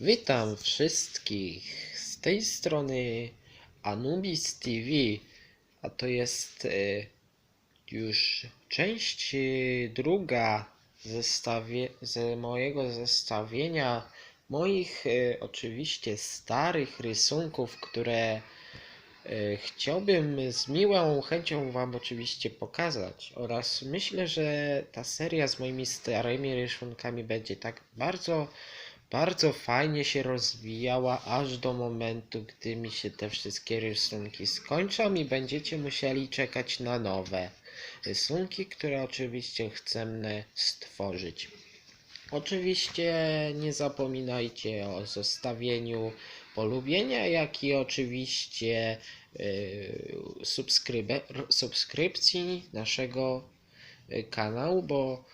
Witam wszystkich z tej strony Anubis TV, a to jest e, już część e, druga zestawie, z mojego zestawienia moich e, oczywiście starych rysunków, które chciałbym z miłą chęcią Wam oczywiście pokazać. Oraz myślę, że ta seria z moimi starymi rysunkami będzie tak bardzo bardzo fajnie się rozwijała aż do momentu, gdy mi się te wszystkie rysunki skończą i będziecie musieli czekać na nowe rysunki, które oczywiście chcemy stworzyć. Oczywiście nie zapominajcie o zostawieniu polubienia, jak i oczywiście yy, subskrypcji naszego y, kanału, bo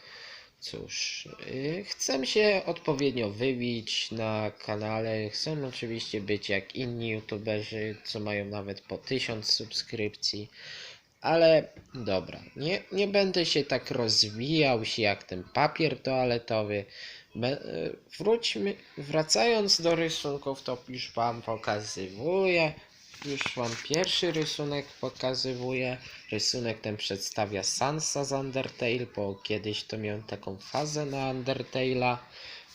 Cóż, yy, chcę się odpowiednio wybić na kanale. Chcę oczywiście być jak inni youtuberzy, co mają nawet po 1000 subskrypcji. Ale dobra, nie, nie będę się tak rozwijał się jak ten papier toaletowy. Yy, wróćmy, wracając do rysunków, to już Wam pokazywuję. Już Wam pierwszy rysunek pokazywuję. Rysunek ten przedstawia Sansa z Undertale, bo kiedyś to miałem taką fazę na Undertale'a.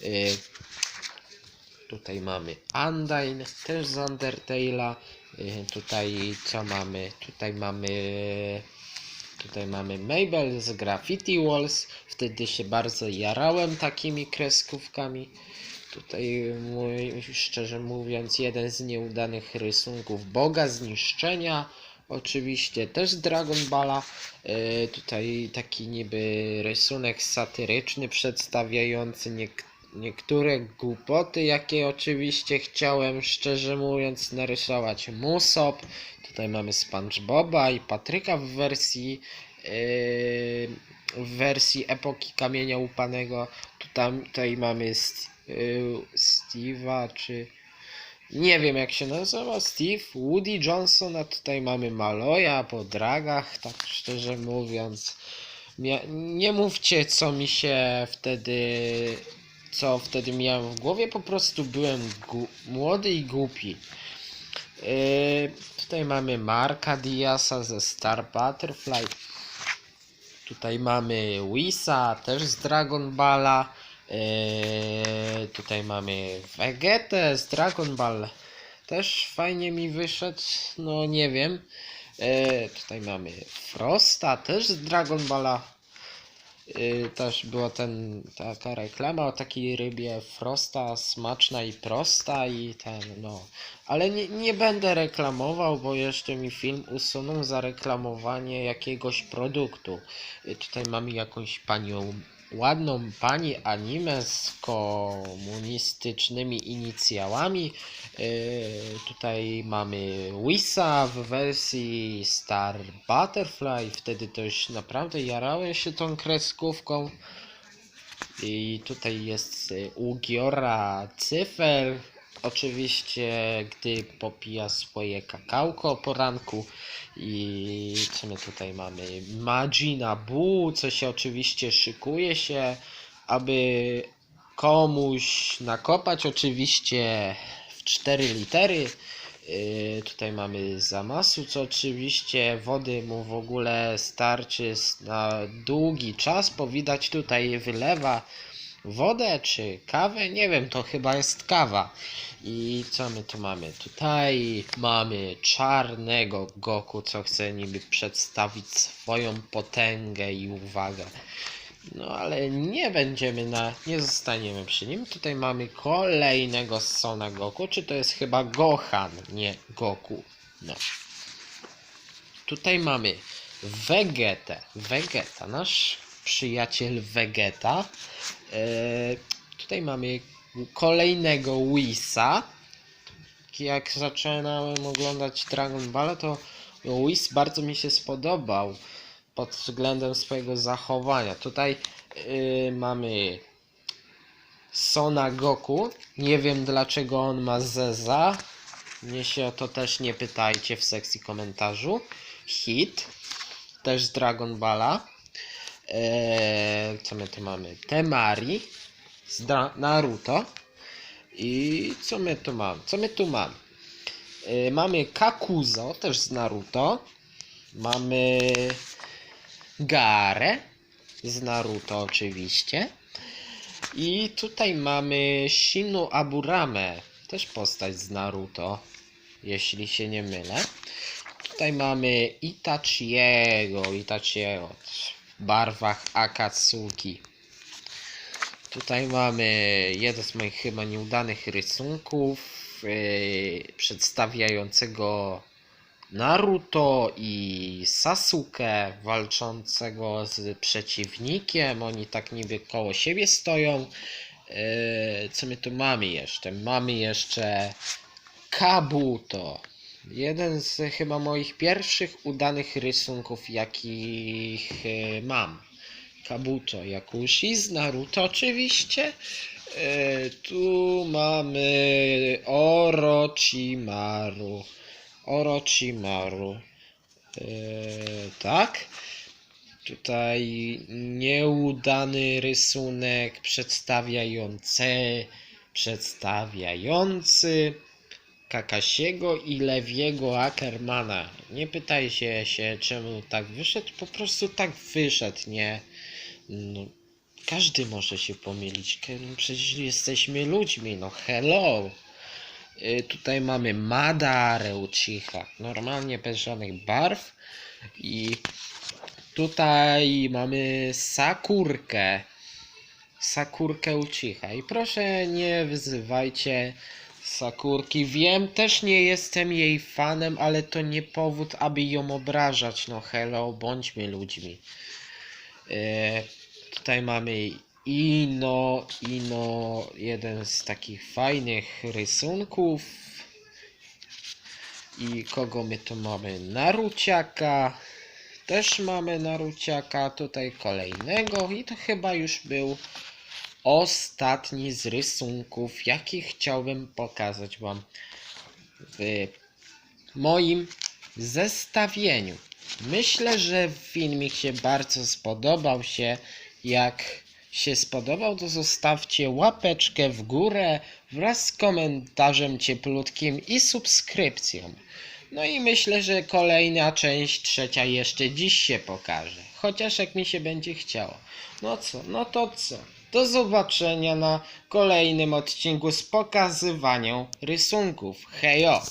Y, tutaj mamy Undyne, też z Undertale'a. Y, tutaj co mamy? Tutaj mamy Tutaj mamy Mabel z Graffiti Walls. Wtedy się bardzo jarałem takimi kreskówkami. Tutaj mój, szczerze mówiąc, jeden z nieudanych rysunków Boga Zniszczenia. Oczywiście też Dragon Balla. E, tutaj taki niby rysunek satyryczny przedstawiający niek- niektóre głupoty, jakie oczywiście chciałem szczerze mówiąc narysować. Musop. Tutaj mamy SpongeBoba i Patryka w wersji e, w wersji epoki kamienia upanego. Tutaj, tutaj mamy Steve'a, czy nie wiem jak się nazywa, Steve, Woody Johnson, a tutaj mamy Maloja po dragach, tak szczerze mówiąc. Nie mówcie co mi się wtedy, co wtedy miałem w głowie, po prostu byłem młody i głupi. Yy, tutaj mamy Marka Diasa ze Star Butterfly. Tutaj mamy Wisa, też z Dragon Balla. Eee, tutaj mamy Vegetę z Dragon Ball. Też fajnie mi wyszedł, no nie wiem. Eee, tutaj mamy Frosta, też z Dragon Balla. Eee, też była ten, taka reklama o takiej rybie Frosta, smaczna i prosta i ten, no. Ale nie, nie będę reklamował, bo jeszcze mi film usuną za reklamowanie jakiegoś produktu. Tutaj mamy jakąś panią ładną pani anime z komunistycznymi inicjałami. Yy, tutaj mamy Wisa w wersji Star Butterfly. Wtedy już naprawdę jarałem się tą kreskówką. I tutaj jest y, u Giora cyfer. Oczywiście, gdy popija swoje kakałko o poranku. I co my tutaj mamy? Magina Buu, co się oczywiście szykuje się, aby komuś nakopać oczywiście w cztery litery. Yy, tutaj mamy zamasu, co oczywiście wody mu w ogóle starczy na długi czas, bo widać tutaj wylewa wodę czy kawę, nie wiem, to chyba jest kawa. I co my tu mamy? Tutaj mamy czarnego Goku, co chce niby przedstawić swoją potęgę i uwagę. No ale nie będziemy na, nie zostaniemy przy nim. Tutaj mamy kolejnego Sona Goku, czy to jest chyba Gohan, nie Goku. No. Tutaj mamy Vegetę. Vegeta, nasz przyjaciel Vegeta. E, tutaj mamy kolejnego Wisa. Jak zaczynałem oglądać Dragon Ball, to Whis bardzo mi się spodobał pod względem swojego zachowania. Tutaj yy, mamy Sona Goku. Nie wiem dlaczego on ma Zeza. Mnie się o to też nie pytajcie w sekcji komentarzu. Hit. Też z Dragon Balla. Eee, co my tu mamy? Temari z Naruto. I co my tu mamy? Co my tu mamy? Yy, mamy Kakuzo, też z Naruto. Mamy Garę z Naruto oczywiście. I tutaj mamy Shinu Aburame, też postać z Naruto, jeśli się nie mylę. Tutaj mamy Itachiego, Itachiego barwach Akatsuki. Tutaj mamy jeden z moich chyba nieudanych rysunków yy, przedstawiającego Naruto i Sasuke walczącego z przeciwnikiem. Oni tak niby koło siebie stoją. Yy, co my tu mamy jeszcze? Mamy jeszcze Kabuto. Jeden z chyba moich pierwszych udanych rysunków, jakich yy, mam. Kabuto Yakushi z Naruto oczywiście. E, tu mamy Orochimaru. Orochimaru. E, tak. Tutaj nieudany rysunek przedstawiający przedstawiający Kakasiego i Lewiego Ackermana. Nie pytajcie się czemu tak wyszedł, po prostu tak wyszedł, nie? No, każdy może się pomylić. No Przecież jesteśmy ludźmi, no hello. Y, Tutaj mamy Madarę Uchiha, normalnie bez żadnych barw. I tutaj mamy Sakurkę. Sakurkę Uchiha. I proszę nie wyzywajcie Sakurki. Wiem, też nie jestem jej fanem, ale to nie powód, aby ją obrażać. No hello, bądźmy ludźmi. E, tutaj mamy Ino, Ino, jeden z takich fajnych rysunków. I kogo my tu mamy? Naruciaka. Też mamy Naruciaka, tutaj kolejnego i to chyba już był ostatni z rysunków, jaki chciałbym pokazać Wam w moim zestawieniu. Myślę, że filmik się bardzo spodobał się. Jak się spodobał, to zostawcie łapeczkę w górę wraz z komentarzem cieplutkim i subskrypcją. No i myślę, że kolejna część, trzecia jeszcze dziś się pokaże. Chociaż jak mi się będzie chciało. No co, no to co? Do zobaczenia na kolejnym odcinku z pokazywaniem rysunków. Hejo!